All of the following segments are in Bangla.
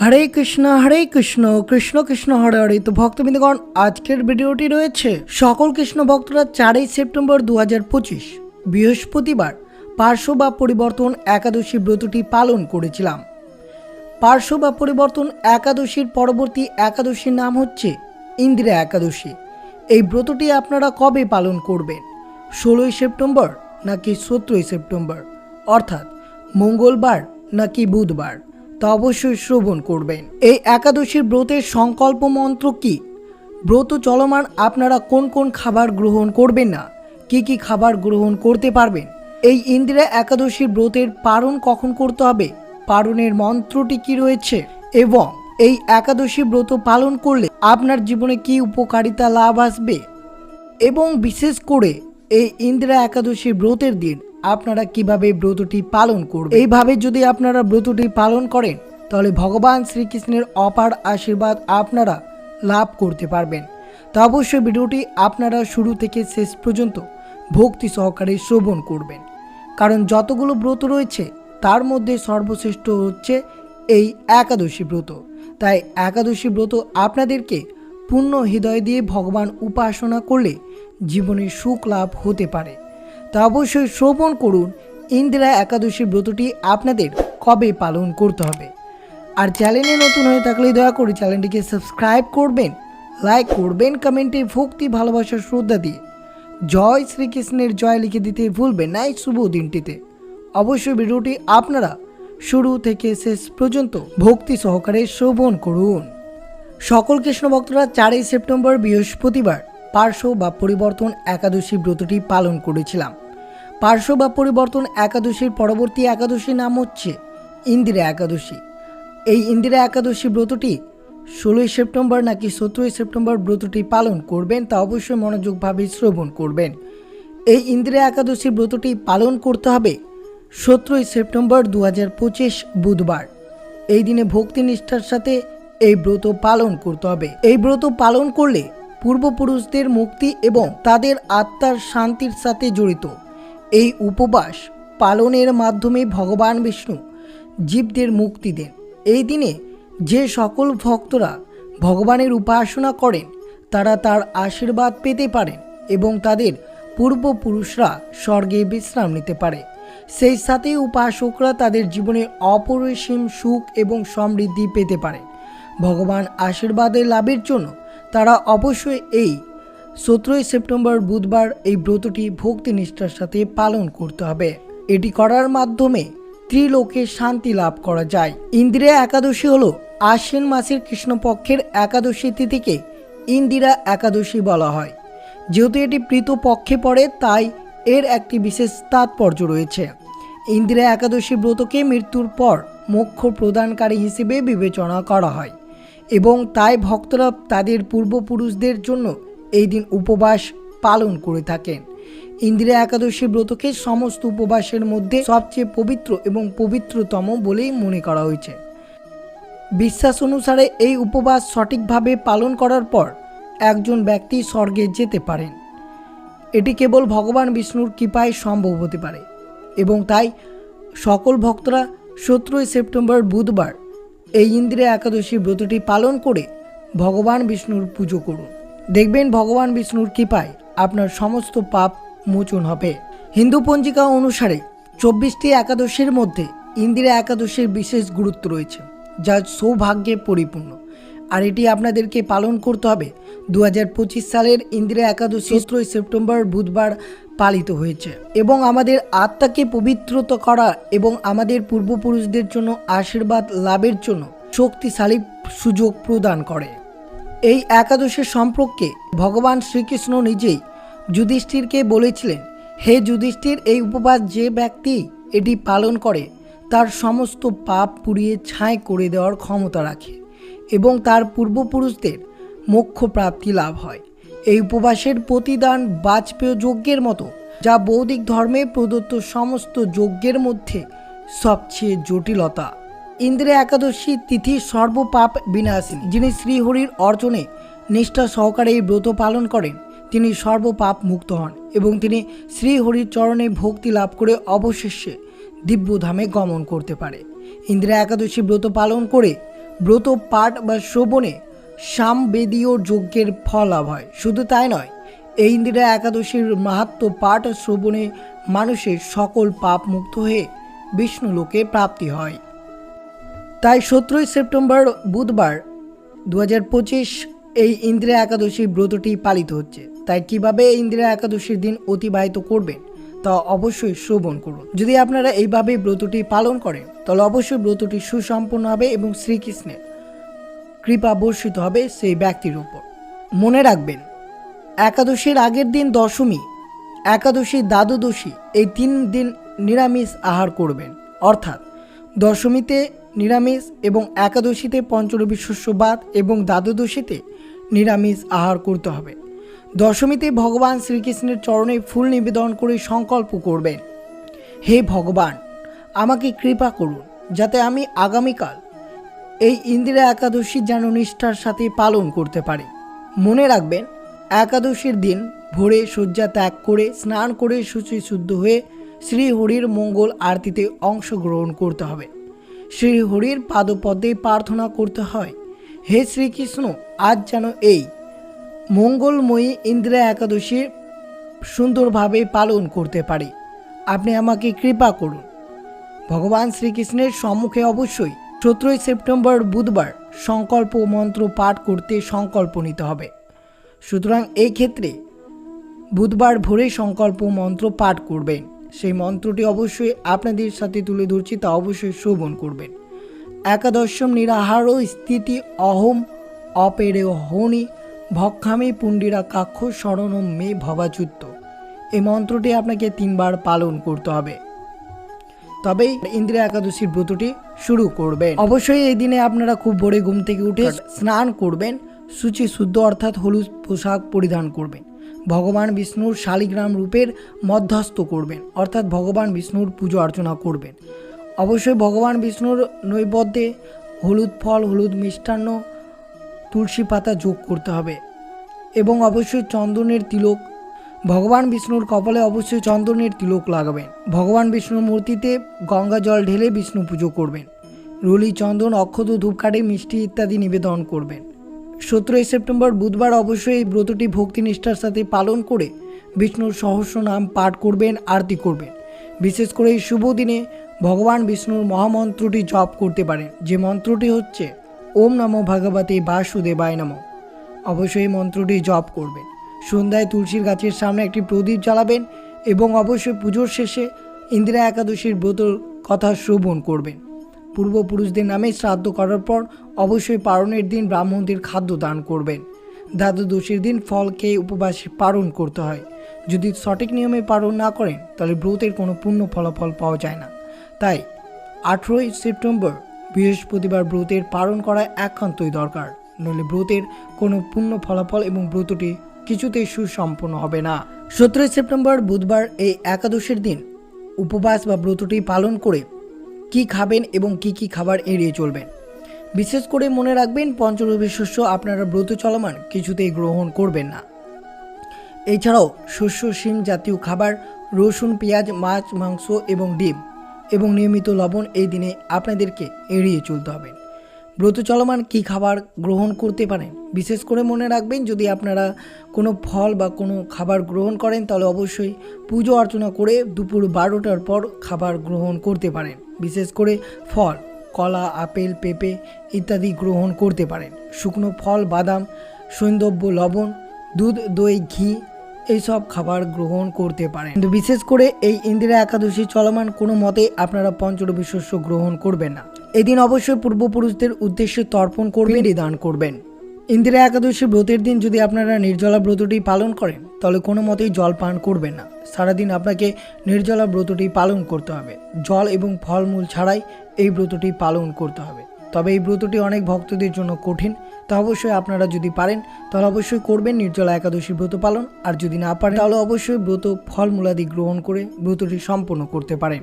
হরে কৃষ্ণ হরে কৃষ্ণ কৃষ্ণ কৃষ্ণ, হরে হরে। তো ভক্তবৃন্দগণ, আজকের ভিডিওটি রয়েছে সকল কৃষ্ণ ভক্তরা চারই সেপ্টেম্বর দু পঁচিশ, বৃহস্পতিবার পার্শ্ব বা পরিবর্তন একাদশী ব্রতটি পালন করেছিলাম। পার্শ্ব বা পরিবর্তন একাদশীর পরবর্তী একাদশীর নাম হচ্ছে ইন্দিরা একাদশী। এই ব্রতটি আপনারা কবে পালন করবেন? ষোলোই সেপ্টেম্বর নাকি সতেরোই সেপ্টেম্বর? অর্থাৎ মঙ্গলবার নাকি বুধবার? তা অবশ্যই শ্রবণ করবেন। এই একাদশীর ব্রতের সংকল্প মন্ত্র কি? ব্রত চলমান আপনারা কোন কোন খাবার গ্রহণ করবেন না? কি কি খাবার গ্রহণ করতে পারবেন? এই ইন্দিরা একাদশীর ব্রতের পারণ কখন করতে হবে? পারণের মন্ত্রটি কি রয়েছে? এবং এই একাদশী ব্রত পালন করলে আপনার জীবনে কি উপকারিতা লাভ আসবে? এবং বিশেষ করে এই ইন্দিরা একাদশী ব্রতের দিন আপনারা কীভাবে ব্রতটি পালন করবেন? এইভাবে যদি আপনারা ব্রতটি পালন করেন, তাহলে ভগবান শ্রীকৃষ্ণের অপার আশীর্বাদ আপনারা লাভ করতে পারবেন। তা অবশ্যই ভিডিওটি আপনারা শুরু থেকে শেষ পর্যন্ত ভক্তি সহকারে শ্রবণ করবেন। কারণ যতগুলো ব্রত রয়েছে, তার মধ্যে সর্বশ্রেষ্ঠ হচ্ছে এই একাদশী ব্রত। তাই একাদশী ব্রত আপনাদেরকে পূর্ণ হৃদয় দিয়ে ভগবান উপাসনা করলে জীবনে সুখ লাভ হতে পারে। তা অবশ্যই শ্রবণ করুন। ইন্দিরা একাদশী ব্রতটি আপনাদের কবে পালন করতে হবে? আর চ্যানেলে নতুন হয়ে থাকলে দয়া করে চ্যানেলটিকে সাবস্ক্রাইব করবেন, লাইক করবেন, কমেন্টে ভক্তি, ভালোবাসা, শ্রদ্ধা দিয়ে জয় শ্রীকৃষ্ণের জয় লিখে দিতে ভুলবেন না এই শুভ দিনটিতে। অবশ্যই ভিডিওটি আপনারা শুরু থেকে শেষ পর্যন্ত ভক্তি সহকারে শ্রবণ করুন। সকল কৃষ্ণ ভক্তরা চারই সেপ্টেম্বর বৃহস্পতিবার পার্শ্ব বা পরিবর্তন একাদশী ব্রতটি পালন করেছিলাম। পার্শ্ব বা পরিবর্তন একাদশীর পরবর্তী একাদশীর নাম হচ্ছে ইন্দিরা একাদশী। এই ইন্দিরা একাদশী ব্রতটি ষোলোই সেপ্টেম্বর নাকি সতেরোই সেপ্টেম্বর ব্রতটি পালন করবেন তা অবশ্যই মনোযোগভাবে শ্রবণ করবেন। এই ইন্দিরা একাদশী ব্রতটি পালন করতে হবে সতেরোই সেপ্টেম্বর দু বুধবার। এই দিনে ভক্তি নিষ্ঠার সাথে এই ব্রত পালন করতে হবে। এই ব্রত পালন করলে পূর্বপুরুষদের মুক্তি এবং তাদের আত্মার শান্তির সাথে জড়িত। এই উপবাস পালনের মাধ্যমে ভগবান বিষ্ণু জীবদের মুক্তি দেন। এই দিনে যে সকল ভক্তরা ভগবানের উপাসনা করেন, তারা তার আশীর্বাদ পেতে পারেন এবং তাদের পূর্বপুরুষরা স্বর্গে বিশ্রাম নিতে পারে। সেই সাথে উপাসকরা তাদের জীবনে অপরিসীম সুখ এবং সমৃদ্ধি পেতে পারে। ভগবান আশীর্বাদের লাভের জন্য তারা অবশ্যই এই সতেরোই সেপ্টেম্বর বুধবার এই ব্রতটি ভক্তি নিষ্ঠার সাথে পালন করতে হবে। এটি করার মাধ্যমে ত্রিলোকে শান্তি লাভ করা যায়। ইন্দিরা একাদশী হল আশ্বিন মাসের কৃষ্ণপক্ষের একাদশী তিথিকে ইন্দিরা একাদশী বলা হয়। যেহেতু এটি প্রীত পক্ষে পড়ে, তাই এর একটি বিশেষ তাৎপর্য রয়েছে। ইন্দিরা একাদশী ব্রতকে মৃত্যুর পর মোক্ষ প্রদানকারী হিসেবে বিবেচনা করা হয়। এবং তাই ভক্তরা তাদের পূর্বপুরুষদের জন্য এই দিন উপবাস পালন করে থাকেন। ইন্দিরা একাদশী ব্রতকে সমস্ত উপবাসের মধ্যে সবচেয়ে পবিত্র এবং পবিত্রতম বলেই মনে করা হয়েছে। বিশ্বাস অনুসারে এই উপবাস সঠিকভাবে পালন করার পর একজন ব্যক্তি স্বর্গে যেতে পারেন। এটি কেবল ভগবান বিষ্ণুর কৃপায় সম্ভব হতে পারে এবং তাই সকল ভক্তরা সতেরোই সেপ্টেম্বর বুধবার এই ইন্দিরা একাদশী ব্রতটি পালন করে ভগবান বিষ্ণুর পুজো করুন। দেখবেন ভগবান বিষ্ণুর কৃপায় আপনার সমস্ত পাপ মোচন হবে। হিন্দু পঞ্জিকা অনুসারে চব্বিশটি একাদশীর মধ্যে ইন্দিরা একাদশীর বিশেষ গুরুত্ব রয়েছে, যা সৌভাগ্যে পরিপূর্ণ। আর এটি আপনাদেরকে পালন করতে হবে। দু হাজার পঁচিশ সালের ইন্দিরা একাদশী সতেরোই সেপ্টেম্বর বুধবার পালিত হয়েছে এবং আমাদের আত্মাকে পবিত্রত করা এবং আমাদের পূর্বপুরুষদের জন্য আশীর্বাদ লাভের জন্য শক্তিশালী সুযোগ প্রদান করে। এই একাদশের সম্পর্কে ভগবান শ্রীকৃষ্ণ নিজেই যুধিষ্ঠিরকে বলেছিলেন, হে যুধিষ্ঠির, এই উপবাস যে ব্যক্তি এটি পালন করে, তার সমস্ত পাপ পুড়িয়ে ছাই করে দেওয়ার ক্ষমতা রাখে। এবং তার পূর্বপুরুষদের মোক্ষ প্রাপ্তি লাভ হয়। এই উপবাসের প্রতিদান বাজপেয় যজ্ঞের মতো, যা বৌদ্ধিক ধর্মে প্রদত্ত সমস্ত যজ্ঞের মধ্যে সবচেয়ে জটিলতা। ইন্দ্রে একাদশী তিথি সর্বপাপ বিনাশিনী যিনি শ্রীহরির অর্জনে নিষ্ঠা সহকারে এই ব্রত পালন করেন, তিনি সর্বপাপ মুক্ত হন এবং তিনি শ্রীহরির চরণে ভক্তি লাভ করে অবশেষে দিব্যধামে গমন করতে পারে। ইন্দিরা একাদশী ব্রত পালন করে ব্রত, পাঠ বা শ্রবণে সামবেদীয় যজ্ঞের ফল লাভ হয়। শুধু তাই নয়, এই ইন্দিরা একাদশীর মাহাত্ম পাঠ শ্রবণে মানুষের সকল পাপ মুক্ত হয়ে বিষ্ণু লোকে প্রাপ্তি হয়। তাই সতেরোই সেপ্টেম্বর বুধবার দু হাজার পঁচিশ এই ইন্দিরা একাদশী ব্রতটি পালিত হচ্ছে। তাই কীভাবে এই ইন্দিরা একাদশীর দিন অতিবাহিত করবেন? তা অবশ্যই শ্রবণ করুন। যদি আপনারা এইভাবে ব্রতটি পালন করেন, তাহলে অবশ্যই ব্রতটি সুসম্পন্ন হবে এবং শ্রীকৃষ্ণের কৃপা বর্ষিত হবে সেই ব্যক্তির উপর। মনে রাখবেন, একাদশীর আগের দিন দশমী, একাদশী দ্বাদশী এই তিন দিন নিরামিষ আহার করবেন। অর্থাৎ দশমীতে নিরামিষ এবং একাদশীতে পঞ্চরবি শস্যবাদ এবং দ্বাদশীতে নিরামিষ আহার করতে হবে। দশমীতে ভগবান শ্রীকৃষ্ণের চরণে ফুল নিবেদন করে সংকল্প করবেন। হে ভগবান, আমাকে কৃপা করুন যাতে আমি আগামীকাল এই ইন্দিরা একাদশী যেন নিষ্ঠার সাথে পালন করতে পারি। মনে রাখবেন, একাদশীর দিন ভোরে শয্যা ত্যাগ করে, স্নান করে শুচি শুদ্ধ হয়ে শ্রীহরির মঙ্গল আরতিতে অংশগ্রহণ করতে হবে। শ্রীহরির পাদপদ্মে প্রার্থনা করতে হয়, হে শ্রীকৃষ্ণ, আজ যেন এই মঙ্গলময়ী ইন্দিরা একাদশী সুন্দরভাবে পালন করতে পারি। আপনি আমাকে কৃপা করুন। ভগবান শ্রীকৃষ্ণের সম্মুখে অবশ্যই সতেরোই সেপ্টেম্বর বুধবার সংকল্প মন্ত্র পাঠ করতে সংকল্প নিতে হবে। সুতরাং এই ক্ষেত্রে বুধবার ভোরে সংকল্প মন্ত্র পাঠ করবেন। সেই মন্ত্রটি অবশ্যই আপনাদের সাথে তুলে ধরছি তা অবশ্যই শ্রবণ করবেন। একাদশম নিরাহার স্থিতি অহম অপেরে হনি ভক্ষামি পুণ্ডিরা কাক্ষ শরণম মে ভবাচ্যুত এই মন্ত্রটি আপনাকে তিনবার পালন করতে হবে। তবেই ইন্দিরা একাদশীর ব্রতটি শুরু করবেন। অবশ্যই এই দিনে আপনারা খুব ভোরে ঘুম থেকে উঠে স্নান করবেন। সূচি শুদ্ধ অর্থাৎ হলুদ পোশাক পরিধান করবেন। ভগবান বিষ্ণুর শালিগ্রাম রূপের মধ্যস্থ করবেন, অর্থাৎ ভগবান বিষ্ণুর পুজো অর্চনা করবেন। অবশ্যই ভগবান বিষ্ণুর নৈবেদ্যে হলুদ ফল, হলুদ মিষ্টান্ন তুলসী পাতা যোগ করতে হবে। এবং অবশ্যই চন্দনের তিলক, ভগবান বিষ্ণুর কপালে অবশ্যই চন্দনের তিলক লাগাবেন। ভগবান বিষ্ণুর মূর্তিতে গঙ্গা জল ঢেলে বিষ্ণু পুজো করবেন। রুলি, চন্দন, অক্ষত, ধূপকাঠি, মিষ্টি ইত্যাদি নিবেদন করবেন। সতেরোই সেপ্টেম্বর বুধবার অবশ্যই এই ব্রতটি ভক্তি নিষ্ঠার সাথে পালন করে বিষ্ণুর সহস্র নাম পাঠ করবেন, আরতি করবেন। বিশেষ করে এই শুভ দিনে ভগবান বিষ্ণুর মহামন্ত্রটি জপ করতে পারেন। যে মন্ত্রটি হচ্ছে ওম নমো ভগবতে বাসুদেবায় নমঃ। অবশ্যই মন্ত্রটি জপ করবেন। সন্ধ্যায় তুলসীর গাছের সামনে একটি প্রদীপ জ্বালাবেন এবং অবশ্যই পুজোর শেষে ইন্দিরা একাদশীর ব্রতর কথা শ্রবণ করবেন। পূর্বপুরুষদের নামে শ্রাদ্ধ করার পর অবশ্যই পারণের দিন ব্রাহ্মণদের খাদ্য দান করবেন। দ্বাদশীর দিন ফল খেয়ে উপবাস পালন করতে হয়। যদি সঠিক নিয়মে পালন না করেন, তাহলে ব্রতের কোনো পূর্ণ ফলাফল পাওয়া যায় না। তাই আঠেরোই সেপ্টেম্বর বৃহস্পতিবার ব্রতের পালন করা একান্তই দরকার। নইলে ব্রতের কোনো পূর্ণ ফলাফল এবং ব্রতটি কিছুতেই সুসম্পন্ন হবে না। সতেরোই সেপ্টেম্বর বুধবার এই একাদশীর দিন উপবাস বা ব্রতটি পালন করে কি খাবেন এবং কি কি খাবার এড়িয়ে চলবেন। বিশেষ করে মনে রাখবেন পঞ্চরবি শস্য আপনারা ব্রত চলমান, কিছুতেই গ্রহণ করবেন না। এছাড়াও শস্য, শিম জাতীয় খাবার, রসুন, পেঁয়াজ, মাছ, মাংস এবং ডিম এবং নিয়মিত লবণ এই দিনে আপনাদেরকে এড়িয়ে চলতে হবে। ব্রত চলমান কী খাবার গ্রহণ করতে পারেন? বিশেষ করে মনে রাখবেন, যদি আপনারা কোনো ফল বা কোনো খাবার গ্রহণ করেন, তাহলে অবশ্যই পুজো অর্চনা করে দুপুর বারোটার পর খাবার গ্রহণ করতে পারেন। বিশেষ করে ফল, কলা, আপেল, পেঁপে ইত্যাদি গ্রহণ করতে পারেন। শুকনো ফল, বাদাম সৈন্দব্য লবণ, দুধ, দই, ঘি এইসব খাবার গ্রহণ করতে পারেন। কিন্তু বিশেষ করে এই ইন্দিরা একাদশী চলমান কোনো মতে আপনারা পঞ্চরবি শস্য গ্রহণ করবেন না। এদিন অবশ্যই পূর্বপুরুষদের উদ্দেশ্যে তর্পণ করবেন দান করবেন। ইন্দিরা একাদশী ব্রতের দিন যদি আপনারা নির্জলা ব্রতটি পালন করেন তাহলে কোনো মতেই জল পান করবেন না। সারাদিন আপনাকে নির্জলা ব্রতটি পালন করতে হবে। জল এবং ফলমূল ছাড়াই এই ব্রতটি পালন করতে হবে। তবে এই ব্রতটি অনেক ভক্তদের জন্য কঠিন। তা অবশ্যই আপনারা যদি পারেন, তাহলে অবশ্যই করবেন নির্জলা একাদশী ব্রত পালন। আর যদি না পারেন, তাহলে অবশ্যই ব্রত ফলমূলাদি গ্রহণ করে ব্রতটি সম্পন্ন করতে পারেন।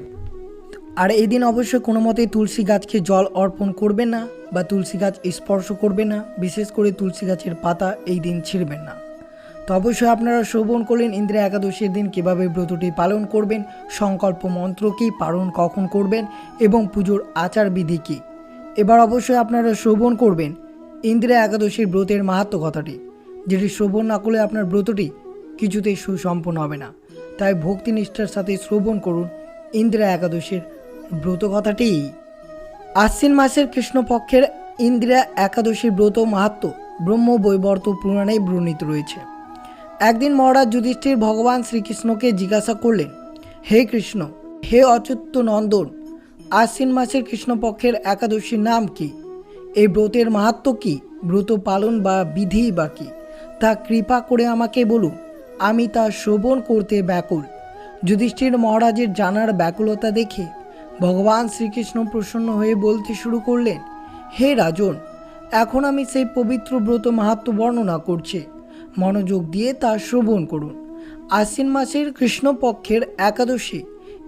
আর এই দিন অবশ্যই কোনো মতেই তুলসী গাছকে জল অর্পণ করবেন না, বা তুলসী গাছ স্পর্শ করবেন না, বিশেষ করে তুলসী গাছের পাতা এই দিন ছিঁড়বেন না। তো অবশ্যই আপনারা শ্রবণ করলেন ইন্দিরা একাদশীর দিন, কীভাবে ব্রতটি পালন করবেন, সংকল্প মন্ত্র কী, পালন কখন করবেন, এবং পুজোর আচার বিধি কী? এবার অবশ্যই আপনারা শ্রবণ করবেন ইন্দিরা একাদশীর ব্রতের মাহাত্ম কথাটি, যেটি শ্রবণ না করলে আপনার ব্রতটি কিছুতেই সুসম্পন্ন হবে না। তাই ভক্তি নিষ্ঠার সাথে শ্রবণ করুন ইন্দিরা একাদশীর ব্রত কথাটি। আশ্বিন মাসের কৃষ্ণপক্ষের ইন্দিরা একাদশীর ব্রত মাহাত্ম ব্রহ্ম বৈবর্ত পুরাণে বর্ণিত রয়েছে। একদিন মহারাজ যুধিষ্ঠির ভগবান শ্রীকৃষ্ণকে জিজ্ঞাসা করলেন, হে কৃষ্ণ, হে অচ্যুত নন্দন আশ্বিন মাসের কৃষ্ণপক্ষের একাদশীর নাম কি? এই ব্রতের মাহাত্ম কি? ব্রত পালন বা বিধি বা কি? তা কৃপা করে আমাকে বলুন, আমি তা শ্রবণ করতে ব্যাকুল। যুধিষ্ঠির মহারাজের জানার ব্যাকুলতা দেখে ভগবান শ্রীকৃষ্ণ প্রসন্ন হয়ে বলতে শুরু করলেন, হে রাজন, এখন আমি সেই পবিত্র ব্রত মাহাত্ম বর্ণনা করছি। মনোযোগ দিয়ে তা শ্রবণ করুন। আশ্বিন মাসের কৃষ্ণপক্ষের একাদশী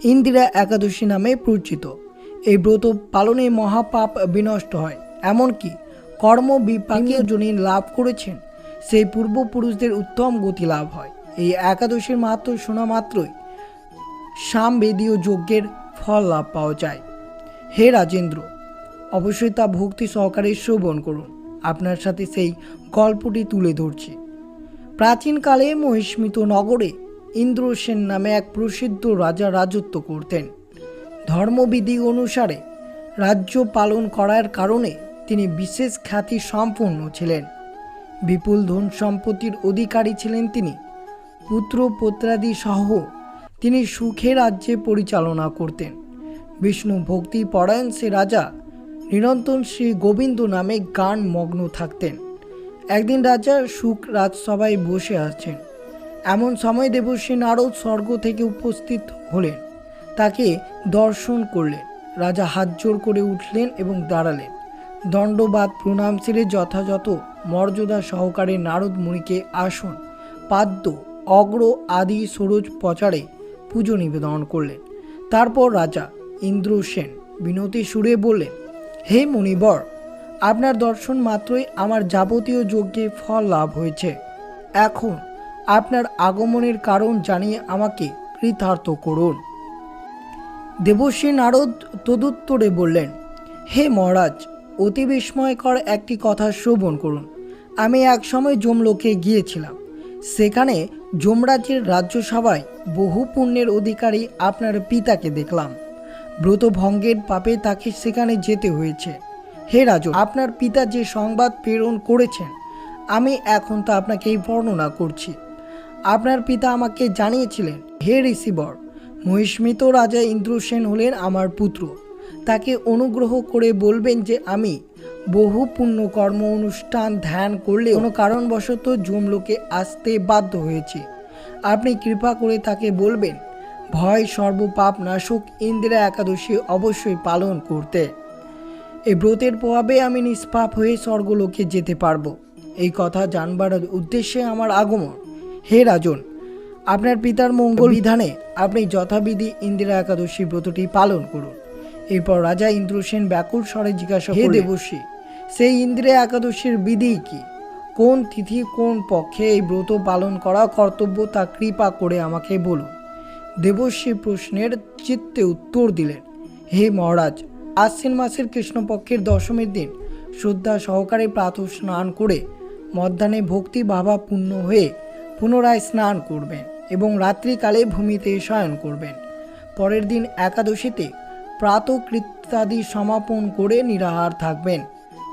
ইন্দিরা একাদশী নামে পরিচিত। এই ব্রত পালনে মহাপাপ বিনষ্ট হয়। এমনকি কর্ম বিপাকে যিনি লাভ করেছেন, সেই পূর্বপুরুষদের উত্তম গতি লাভ হয়। এই একাদশীর মাহাত্ম শোনা মাত্রই সামবেদীয় যজ্ঞের ফল লাভ পাওয়া যায়। হে রাজেন্দ্র, অবশ্যই তা ভক্তি সহকারে শ্রবণ করুন। আপনার সাথে সেই গল্পটি তুলে ধরছি। প্রাচীনকালে মহিষ্মিত নগরে ইন্দ্রসেন নামে এক প্রসিদ্ধ রাজা রাজত্ব করতেন। ধর্মবিধি অনুসারে রাজ্য পালন করার কারণে তিনি বিশেষ খ্যাতি সম্পূর্ণ ছিলেন। বিপুল ধন সম্পত্তির অধিকারী ছিলেন তিনি। পুত্র, পুত্রাদি সহ তিনি সুখে রাজ্যে পরিচালনা করতেন। বিষ্ণু ভক্তি পরায়ণ সে রাজা নিরন্তন শ্রী গোবিন্দ নামে গান মগ্ন থাকতেন। একদিন রাজা সুখ রাজসভায় বসে আছেন। এমন সময় দেবশ্রী নারদ স্বর্গ থেকে উপস্থিত হলেন। তাকে দর্শন করলেন। রাজা হাত জোর করে উঠলেন এবং দাঁড়ালেন। দণ্ডবাদ প্রণাম সেরে যথাযথ মর্যাদা সহকারে নারদ মুনিকে আসন, পাদ্য, অগ্র আদি সরোজ পচারে পুজো নিবেদন করলেন। তারপর রাজা ইন্দ্রসেন বিনতি সুরে বললেন, হে মণিবর আপনার দর্শন মাত্রই আমার যাবতীয় যজ্ঞে ফল লাভ হয়েছে। এখন আপনার আগমনের কারণ জানিয়ে আমাকে কৃতার্থ করুন। দেবশ্রী নারদ তদুত্তরে বললেন, হে মহারাজ, অতি বিস্ময়কর একটি কথা শ্রবণ করুন। আমি এক সময় জমলোকে গিয়েছিলাম। সেখানে যমরাজের রাজ্যসভায় বহু পুণ্যের অধিকারী আপনার পিতাকে দেখলাম। ব্রত ভঙ্গের পাপে তাকে সেখানে যেতে হয়েছে। হে রাজু, আপনার পিতা যে সংবাদ প্রেরণ করেছেন, আমি এখন তা আপনাকে বর্ণনা করছি। আপনার পিতা আমাকে জানিয়েছিলেন, হে ঋষিবর মহিষ্মিত রাজা ইন্দ্রসেন হলেন আমার পুত্র। তাকে অনুগ্রহ করে বলবেন যে আমি বহু পুণ্য কর্ম অনুষ্ঠান ধ্যান করলে কোনো কারণবশত জমলোকে আসতে বাধ্য হয়েছে। আপনি কৃপা করে তাকে বলবেন, ভয় সর্বপাপ নাশক ইন্দিরা একাদশী অবশ্যই পালন করতে। এই ব্রতের প্রভাবে আমি নিষ্পাপ হয়ে স্বর্গলোকে যেতে পারব। এই কথা জানবার উদ্দেশ্যে আমার আগমন। হে রাজন আপনার পিতার মঙ্গল বিধানে আপনি যথাবিধি ইন্দিরা একাদশী ব্রতটি পালন করুন। এরপর রাজা ইন্দ্রসেন ব্যাকুল স্বরে জিজ্ঞাসা হে দেবশ্রী সেই ইন্দিরা একাদশীর বিধি কি? কোন তিথি কোন পক্ষে এই ব্রত পালন করা কর্তব্য তা কৃপা করে আমাকে বলুন। দেবশ্রী প্রশ্নের চিত্তে উত্তর দিলেন হে মহারাজ আশ্বিন মাসের কৃষ্ণপক্ষের দশমীর দিন শ্রদ্ধা সহকারে প্রাতঃ স্নান করে মধ্যাহ্নে ভক্তি ভাবাপূর্ণ হয়ে পুনরায় স্নান করবেন এবং রাত্রিকালে ভূমিতে শয়ন করবেন। পরের দিন একাদশীতে প্রাতকৃত্যাদি সমাপন করে নিরাহার থাকবেন।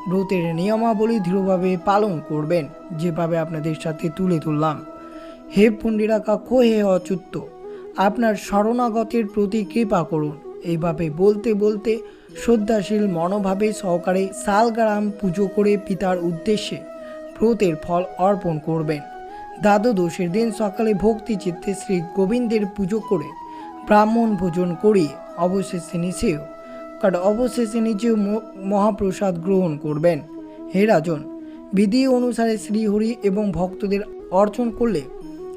ব্রতের নিয়মাবলী দৃঢ়ভাবে পালন করবেন, যেভাবে আপনাদের সাথে তুলে তুললাম হে পুণ্ডিরা কাক্ষ হে অচ্যুত? আপনার শরণাগতের প্রতি কৃপা করুন। এইভাবে বলতে বলতে শ্রদ্ধাশীল মনোভাবে সহকারে সালগ্রাম পুজো করে পিতার উদ্দেশ্যে ব্রতের ফল অর্পণ করবেন। দ্বাদশীর দিন সকালে ভক্তি চিত্তে শ্রী গোবিন্দের পুজো করে ব্রাহ্মণ ভোজন করিয়ে অবশেষে নিচেও, কারণ অবশেষে নিজেও ম- মহাপ্রসাদ গ্রহণ করবেন। হে রাজন, বিধি অনুসারে শ্রীহরি এবং ভক্তদের অর্চন করলে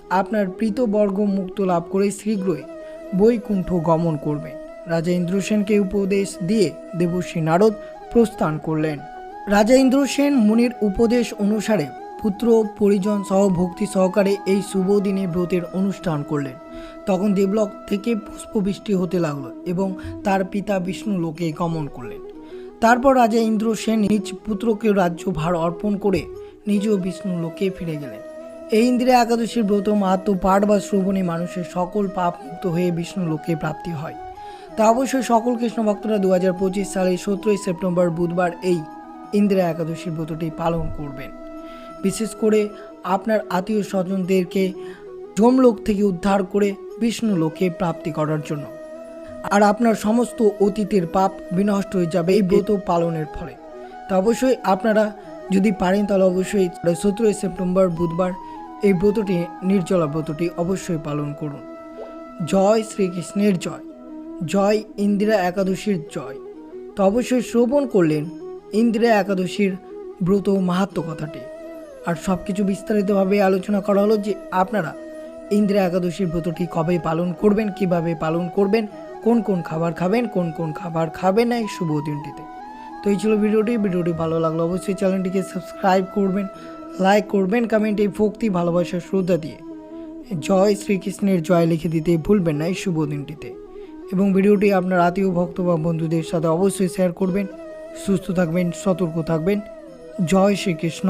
আপনার প্রীতবর্গ মুক্ত লাভ করে শীঘ্রই বৈকুণ্ঠ গমন করবেন। রাজা ইন্দ্রসেনকে উপদেশ দিয়ে দেবশ্রী নারদ প্রস্থান করলেন। রাজা ইন্দ্রসেন মুনির উপদেশ অনুসারে পুত্র, পরিজন সহ ভক্তি সহকারে এই শুভ দিনে ব্রতের অনুষ্ঠান করলেন। তখন দেবলোক থেকে পুষ্পবৃষ্টি হতে লাগল এবং তার পিতা বিষ্ণু লোকে গমন করলেন। তারপর রাজা ইন্দ্র সেন নিজ পুত্রকে রাজ্যভার অর্পণ করে নিজেও বিষ্ণু লোকে ফিরে গেলেন। এই ইন্দিরা একাদশীর ব্রত মাহাত্ম পাঠ বা শ্রবণে মানুষের সকল পাপ মুক্ত হয়ে বিষ্ণু লোকে প্রাপ্তি হয়। তা অবশ্যই সকল কৃষ্ণ ভক্তরা দু হাজার পঁচিশ সালের সতেরোই সেপ্টেম্বর বুধবার এই ইন্দিরা একাদশীর ব্রতটি পালন করবেন। বিশেষ করে আপনার আত্মীয় স্বজনদেরকে যমলোক থেকে উদ্ধার করে বিষ্ণু লোকে প্রাপ্তি করার জন্য। আর আপনার সমস্ত অতীতের পাপ বিনষ্ট হয়ে যাবে এই ব্রত পালনের ফলে। তো অবশ্যই আপনারা যদি পারেন তাহলে অবশ্যই সতেরোই সেপ্টেম্বর বুধবার এই ব্রতটি, নির্জলা ব্রতটি অবশ্যই পালন করুন। জয় শ্রীকৃষ্ণের জয়। জয় ইন্দিরা একাদশীর জয়। তো অবশ্যই শ্রবণ করলেন ইন্দিরা একাদশীর ব্রত মাহাত্ম কথাটি। আর সব কিছু বিস্তারিতভাবে আলোচনা করা হলো যে আপনারা ইন্দিরা একাদশীর ব্রতটি কবে পালন করবেন, কীভাবে পালন করবেন, কোন কোন খাবার খাবেন, কোন কোন খাবার খাবেন না এই শুভ দিনটিতে। তো এই ছিল ভিডিওটি। ভিডিওটি ভালো লাগল অবশ্যই চ্যানেলটিকে সাবস্ক্রাইব করবেন, লাইক করবেন কমেন্টে ভক্তি, ভালোবাসা, শ্রদ্ধা দিয়ে। জয় শ্রীকৃষ্ণের জয় লিখে দিতে ভুলবেন না এই শুভ দিনটিতে। এবং ভিডিওটি আপনার আত্মীয়, ভক্ত বা বন্ধুদের সাথে অবশ্যই শেয়ার করবেন। সুস্থ থাকবেন, সতর্ক থাকবেন। জয় শ্রীকৃষ্ণ।